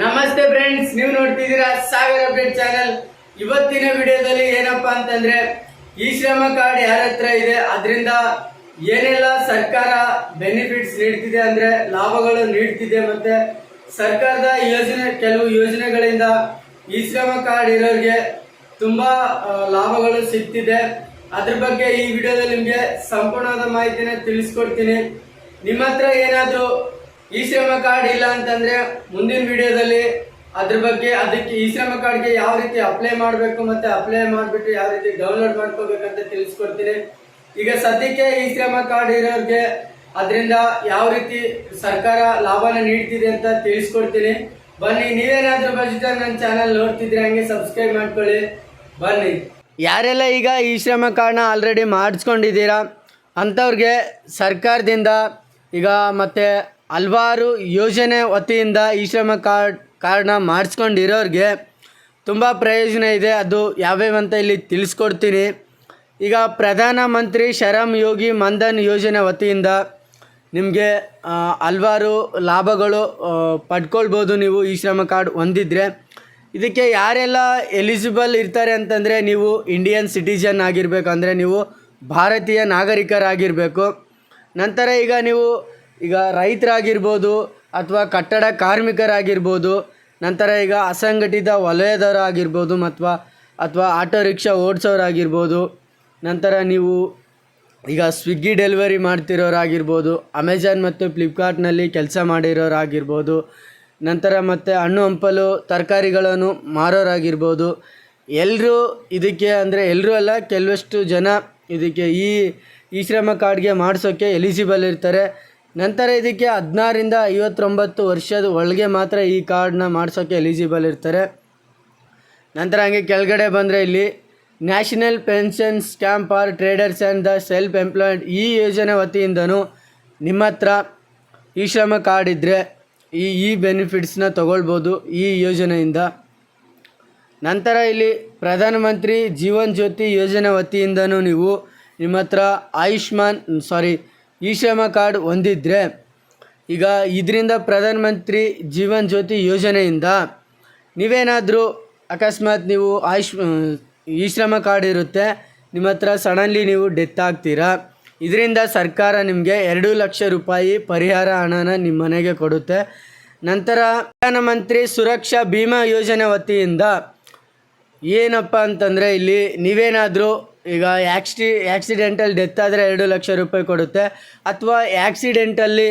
ನಮಸ್ತೆ ಫ್ರೆಂಡ್ಸ್ ನೀವು ನೋಡ್ತಿದ್ದೀರಾ ಸಾಗರ್ ಅಪ್ಡೇಟ್ ಚಾನಲ್ ಇವತ್ತಿನ ವಿಡಿಯೋದಲ್ಲಿ ಏನಪ್ಪಾ ಅಂತಂದ್ರೆ, ಈ ಶ್ರಮ ಕಾರ್ಡ್ ಯಾರ ಹತ್ರ ಇದೆ, ಅದರಿಂದ ಏನೆಲ್ಲ ಸರ್ಕಾರ ಬೆನಿಫಿಟ್ಸ್ ನೀಡ್ತಿದೆ ಅಂದ್ರೆ ಲಾಭಗಳು ನೀಡ್ತಿದೆ ಮತ್ತೆ ಸರ್ಕಾರದ ಯೋಜನೆ, ಕೆಲವು ಯೋಜನೆಗಳಿಂದ ಈ ಶ್ರಮ ಕಾರ್ಡ್ ಇರೋರಿಗೆ ತುಂಬಾ ಲಾಭಗಳು ಸಿಗ್ತಿದೆ. ಅದ್ರ ಬಗ್ಗೆ ಈ ವಿಡಿಯೋದಲ್ಲಿ ನಿಮ್ಗೆ ಸಂಪೂರ್ಣವಾದ ಮಾಹಿತಿನ ತಿಳಿಸ್ಕೊಡ್ತೀನಿ. ನಿಮ್ಮ ಹತ್ರ ಏನಾದ್ರೂ ಈ ಶ್ರಮ ಕಾರ್ಡ್ ಇಲ್ಲ ಅಂತಂದ್ರೆ ಮುಂದಿನ ವಿಡಿಯೋದಲ್ಲಿ ಅದ್ರ ಬಗ್ಗೆ ಅದಕ್ಕೆ ಈ ಶ್ರಮ ಕಾರ್ಡ್ಗೆ ಯಾವ ರೀತಿ ಅಪ್ಲೈ ಮಾಡಬೇಕು ಮತ್ತೆ ಅಪ್ಲೈ ಮಾಡಿಬಿಟ್ಟು ಯಾವ ರೀತಿ ಡೌನ್ಲೋಡ್ ಮಾಡ್ಕೋಬೇಕಂತ ತಿಳಿಸ್ಕೊಡ್ತೀನಿ. ಈಗ ಸದ್ಯಕ್ಕೆ ಈ ಶ್ರಮ ಕಾರ್ಡ್ ಇರೋರಿಗೆ ಅದರಿಂದ ಯಾವ ರೀತಿ ಸರ್ಕಾರ ಲಾಭನ ನೀಡ್ತಿದೆ ಅಂತ ತಿಳಿಸ್ಕೊಡ್ತೀನಿ. ಬನ್ನಿ, ನೀವೇನಾದ್ರೂ ಬಜೆಟ್ ನನ್ನ ಚಾನಲ್ ನೋಡ್ತಿದ್ರೆ ಹಂಗೆ ಸಬ್ಸ್ಕ್ರೈಬ್ ಮಾಡ್ಕೊಳ್ಳಿ. ಬನ್ನಿ. ಯಾರೆಲ್ಲ ಈಗ ಈ ಶ್ರಮ ಕಾರ್ಡ್ನ ಆಲ್ರೆಡಿ ಮಾಡಿಸ್ಕೊಂಡಿದ್ದೀರಾ, ಅಂಥವ್ರಿಗೆ ಸರ್ಕಾರದಿಂದ ಈಗ ಮತ್ತೆ ಹಲವಾರು ಯೋಜನೆ ವತಿಯಿಂದ ಈ ಶ್ರಮ ಕಾರ್ಡ್, ಕಾರ್ಡ್ನ ಮಾಡಿಸ್ಕೊಂಡಿರೋರಿಗೆ ತುಂಬ ಪ್ರಯೋಜನ ಇದೆ. ಅದು ಯಾವ್ಯಾವ ಅಂತ ಇಲ್ಲಿ ತಿಳಿಸ್ಕೊಡ್ತೀನಿ. ಈಗ ಪ್ರಧಾನಮಂತ್ರಿ ಶರಮ್ ಯೋಗಿ ಮನ್ಧನ್ ಯೋಜನೆ ವತಿಯಿಂದ ನಿಮಗೆ ಹಲ್ವಾರು ಲಾಭಗಳು ಪಡ್ಕೊಳ್ಬೋದು ನೀವು ಈ ಶ್ರಮ ಕಾರ್ಡ್ ಹೊಂದಿದ್ರೆ. ಇದಕ್ಕೆ ಯಾರೆಲ್ಲ ಎಲಿಜಿಬಲ್ ಇರ್ತಾರೆ ಅಂತಂದರೆ ನೀವು ಇಂಡಿಯನ್ ಸಿಟಿಜನ್ ಆಗಿರಬೇಕು, ಅಂದರೆ ನೀವು ಭಾರತೀಯ ನಾಗರಿಕರಾಗಿರಬೇಕು. ನಂತರ ಈಗ ನೀವು ಈಗ ರೈತರಾಗಿರ್ಬೋದು ಅಥವಾ ಕಟ್ಟಡ ಕಾರ್ಮಿಕರಾಗಿರ್ಬೋದು, ನಂತರ ಈಗ ಅಸಂಘಟಿತ ವಲಯದವರಾಗಿರ್ಬೋದು ಅಥವಾ ಅಥವಾ ಆಟೋ ರಿಕ್ಷಾ ಓಡಿಸೋರಾಗಿರ್ಬೋದು, ನಂತರ ನೀವು ಈಗ ಸ್ವಿಗ್ಗಿ ಡೆಲಿವರಿ ಮಾಡ್ತಿರೋರಾಗಿರ್ಬೋದು ಅಮೆಝಾನ್ ಮತ್ತು ಫ್ಲಿಪ್ಕಾರ್ಟ್ನಲ್ಲಿ ಕೆಲಸ ಮಾಡಿರೋರಾಗಿರ್ಬೋದು, ನಂತರ ಮತ್ತು ಹಣ್ಣು ಹಂಪಲು ತರಕಾರಿಗಳನ್ನು ಮಾರೋರಾಗಿರ್ಬೋದು. ಎಲ್ಲರೂ ಇದಕ್ಕೆ ಅಂದರೆ ಎಲ್ಲರೂ ಅಲ್ಲ, ಕೆಲವಷ್ಟು ಜನ ಇದಕ್ಕೆ ಈ ಈ ಶ್ರಮ ಕಾರ್ಡ್ಗೆ ಮಾಡಿಸೋಕ್ಕೆ ಎಲಿಜಿಬಲ್ ಇರ್ತಾರೆ. ನಂತರ ಇದಕ್ಕೆ ಹದಿನಾರಿಂದ ಐವತ್ತೊಂಬತ್ತು ವರ್ಷದ ಒಳಗೆ ಮಾತ್ರ ಈ ಕಾರ್ಡ್ನ ಮಾಡಿಸೋಕ್ಕೆ ಎಲಿಜಿಬಲ್ ಇರ್ತಾರೆ. ನಂತರ ಹಂಗೆ ಕೆಳಗಡೆ ಬಂದರೆ ಇಲ್ಲಿ national pension scheme for traders and the self employed ಈ ಯೋಜನೆ ವತಿಯಿಂದನೂ ನಿಮ್ಮ ಹತ್ರ ಈ ಶ್ರಮ ಕಾರ್ಡ್ ಇದ್ದರೆ ಈ ಈ ಬೆನಿಫಿಟ್ಸ್ನ ತಗೊಳ್ಬೋದು ಈ ಯೋಜನೆಯಿಂದ. ನಂತರ ಇಲ್ಲಿ ಪ್ರಧಾನಮಂತ್ರಿ ಜೀವನ್ ಜ್ಯೋತಿ ಯೋಜನೆ ವತಿಯಿಂದನೂ ನೀವು ನಿಮ್ಮ ಹತ್ರ ಆಯುಷ್ಮಾನ್ ಸಾರಿ ಈ ಶ್ರಮ ಕಾರ್ಡ್ ಹೊಂದಿದ್ರೆ ಈಗ ಇದರಿಂದ ಪ್ರಧಾನಮಂತ್ರಿ ಜೀವನ್ ಜ್ಯೋತಿ ಯೋಜನೆಯಿಂದ ನೀವೇನಾದರೂ ಅಕಸ್ಮಾತ್ ನೀವು ಆಯುಷ್ ಈ ಶ್ರಮ ಕಾರ್ಡ್ ಇರುತ್ತೆ, ನಿಮ್ಮ ಹತ್ರ ಸಡನ್ಲಿ ನೀವು ಡೆತ್ ಆಗ್ತೀರಾ? ಇದರಿಂದ ಸರ್ಕಾರ ನಿಮಗೆ ಎರಡು ಲಕ್ಷ ರೂಪಾಯಿ ಪರಿಹಾರ ಹಣನ ನಿಮ್ಮ ಮನೆಗೆ ಕೊಡುತ್ತೆ. ನಂತರ ಪ್ರಧಾನಮಂತ್ರಿ ಸುರಕ್ಷಾ ಬಿಮಾ ಯೋಜನೆ ವತಿಯಿಂದ ಏನಪ್ಪ ಅಂತಂದರೆ ಇಲ್ಲಿ ನೀವೇನಾದರೂ ಈಗ ಆ್ಯಕ್ಸಿ ಆಕ್ಸಿಡೆಂಟಲ್ ಡೆತ್ ಆದರೆ ಎರಡು ಲಕ್ಷ ರೂಪಾಯಿ ಕೊಡುತ್ತೆ. ಅಥವಾ ಆ್ಯಕ್ಸಿಡೆಂಟಲ್ಲಿ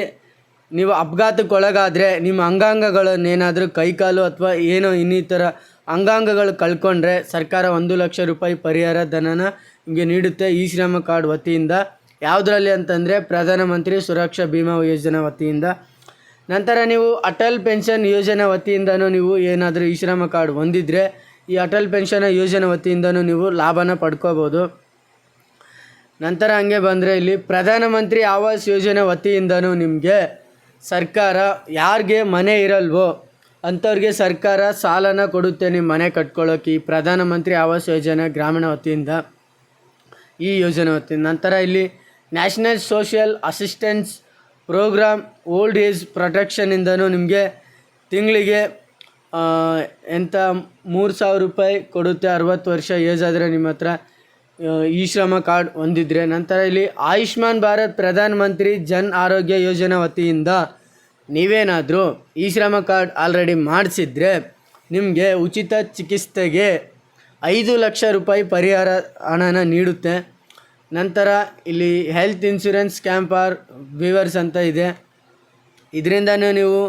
ನೀವು ಅಪಘಾತಕ್ಕೊಳಗಾದರೆ, ನಿಮ್ಮ ಅಂಗಾಂಗಗಳನ್ನೇನಾದರೂ ಕೈಕಾಲು ಅಥವಾ ಏನೋ ಇನ್ನಿತರ ಅಂಗಾಂಗಗಳು ಕಳ್ಕೊಂಡ್ರೆ ಸರ್ಕಾರ ಒಂದು ಲಕ್ಷ ರೂಪಾಯಿ ಪರಿಹಾರ ಧನನ ನಿಮಗೆ ನೀಡುತ್ತೆ ಈ ಶ್ರಮ ಕಾರ್ಡ್ ವತಿಯಿಂದ. ಯಾವುದರಲ್ಲಿ ಅಂತಂದರೆ ಪ್ರಧಾನಮಂತ್ರಿ ಸುರಕ್ಷಾ ಬಿಮಾ ಯೋಜನೆ ವತಿಯಿಂದ. ನಂತರ ನೀವು ಅಟಲ್ ಪೆನ್ಷನ್ ಯೋಜನೆ ವತಿಯಿಂದನೂ ನೀವು ಏನಾದರೂ ಈ ಶ್ರಮ ಕಾರ್ಡ್ ಹೊಂದಿದ್ರೆ ಈ ಅಟಲ್ ಪೆನ್ಷನ್ ಯೋಜನೆ ವತಿಯಿಂದನೂ ನೀವು ಲಾಭನ ಪಡ್ಕೋಬೋದು. ನಂತರ ಹಂಗೆ ಬಂದರೆ ಇಲ್ಲಿ ಪ್ರಧಾನಮಂತ್ರಿ ಆವಾಸ್ ಯೋಜನೆ ವತಿಯಿಂದನೂ ನಿಮಗೆ ಸರ್ಕಾರ ಯಾರಿಗೆ ಮನೆ ಇರಲ್ವೋ ಅಂಥವ್ರಿಗೆ ಸರ್ಕಾರ ಸಾಲನ ಕೊಡುತ್ತೆ ನಿಮ್ಮ ಮನೆ ಕಟ್ಕೊಳ್ಳೋಕೆ ಈ ಪ್ರಧಾನಮಂತ್ರಿ ಆವಾಸ್ ಯೋಜನೆ ಗ್ರಾಮೀಣ ವತಿಯಿಂದ ಈ ಯೋಜನೆ ವತಿಯಿಂದ. ನಂತರ ಇಲ್ಲಿ national social assistance programme old age ಪ್ರೊಟೆಕ್ಷನಿಂದನೂ ನಿಮಗೆ ತಿಂಗಳಿಗೆ ಎಂಥ ಮೂರು ಸಾವಿರ ರೂಪಾಯಿ ಕೊಡುತ್ತೆ ಅರವತ್ತು ವರ್ಷ ಏಜ್ ಆದರೆ ನಿಮ್ಮ ಹತ್ರ ಈ ಶ್ರಮ ಕಾರ್ಡ್ ಹೊಂದಿದ್ರೆ. ನಂತರ ಇಲ್ಲಿ ಆಯುಷ್ಮಾನ್ ಭಾರತ್ ಪ್ರಧಾನ ಮಂತ್ರಿ ಜನ್ ಆರೋಗ್ಯ ಯೋಜನಾ ವತಿಯಿಂದ ನೀವೇನಾದರೂ ಈ ಶ್ರಮ ಕಾರ್ಡ್ ಆಲ್ರೆಡಿ ಮಾಡಿಸಿದ್ರೆ ನಿಮಗೆ ಉಚಿತ ಚಿಕಿತ್ಸೆಗೆ ಐದು ಲಕ್ಷ ರೂಪಾಯಿ ಪರಿಹಾರ ಹಣನ ನೀಡುತ್ತೆ. ನಂತರ ಇಲ್ಲಿ health insurance camp or weavers ಅಂತ ಇದೆ. ಇದರಿಂದನೂ ನೀವು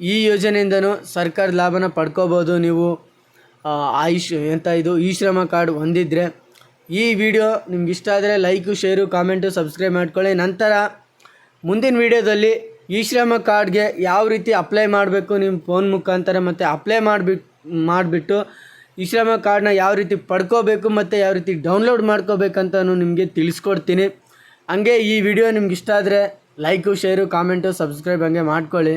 ಈ ಯೋಜನೆಯಿಂದನೂ ಸರ್ಕಾರದ ಲಾಭನ ಪಡ್ಕೋಬೋದು. ನೀವು ಆಯುಷ್, ಎಂತ ಇದು, ಈ ಶ್ರಮ ಕಾರ್ಡ್ ಹೊಂದಿದ್ರೆ ಈ ವಿಡಿಯೋ ನಿಮ್ಗೆ ಇಷ್ಟ ಆದರೆ ಲೈಕು, ಶೇರು, ಕಾಮೆಂಟು, ಸಬ್ಸ್ಕ್ರೈಬ್ ಮಾಡ್ಕೊಳ್ಳಿ. ನಂತರ ಮುಂದಿನ ವಿಡಿಯೋದಲ್ಲಿ ಈ ಶ್ರಮ ಕಾರ್ಡ್ಗೆ ಯಾವ ರೀತಿ ಅಪ್ಲೈ ಮಾಡಬೇಕು ನಿಮ್ಮ ಫೋನ್ ಮುಖಾಂತರ ಮತ್ತು ಅಪ್ಲೈ ಮಾಡಿಬಿಟ್ಟು ಮಾಡಿಬಿಟ್ಟು ಈ ಶ್ರಮ ಕಾರ್ಡ್ನ ಯಾವ ರೀತಿ ಪಡ್ಕೋಬೇಕು ಮತ್ತು ಯಾವ ರೀತಿ ಡೌನ್ಲೋಡ್ ಮಾಡ್ಕೋಬೇಕಂತನೂ ನಿಮಗೆ ತಿಳಿಸ್ಕೊಡ್ತೀನಿ. ಹಂಗೆ ಈ ವಿಡಿಯೋ ನಿಮ್ಗೆ ಇಷ್ಟ ಆದರೆ ಲೈಕು, ಶೇರು, ಕಾಮೆಂಟು, ಸಬ್ಸ್ಕ್ರೈಬ್ ಹಂಗೆ ಮಾಡ್ಕೊಳ್ಳಿ.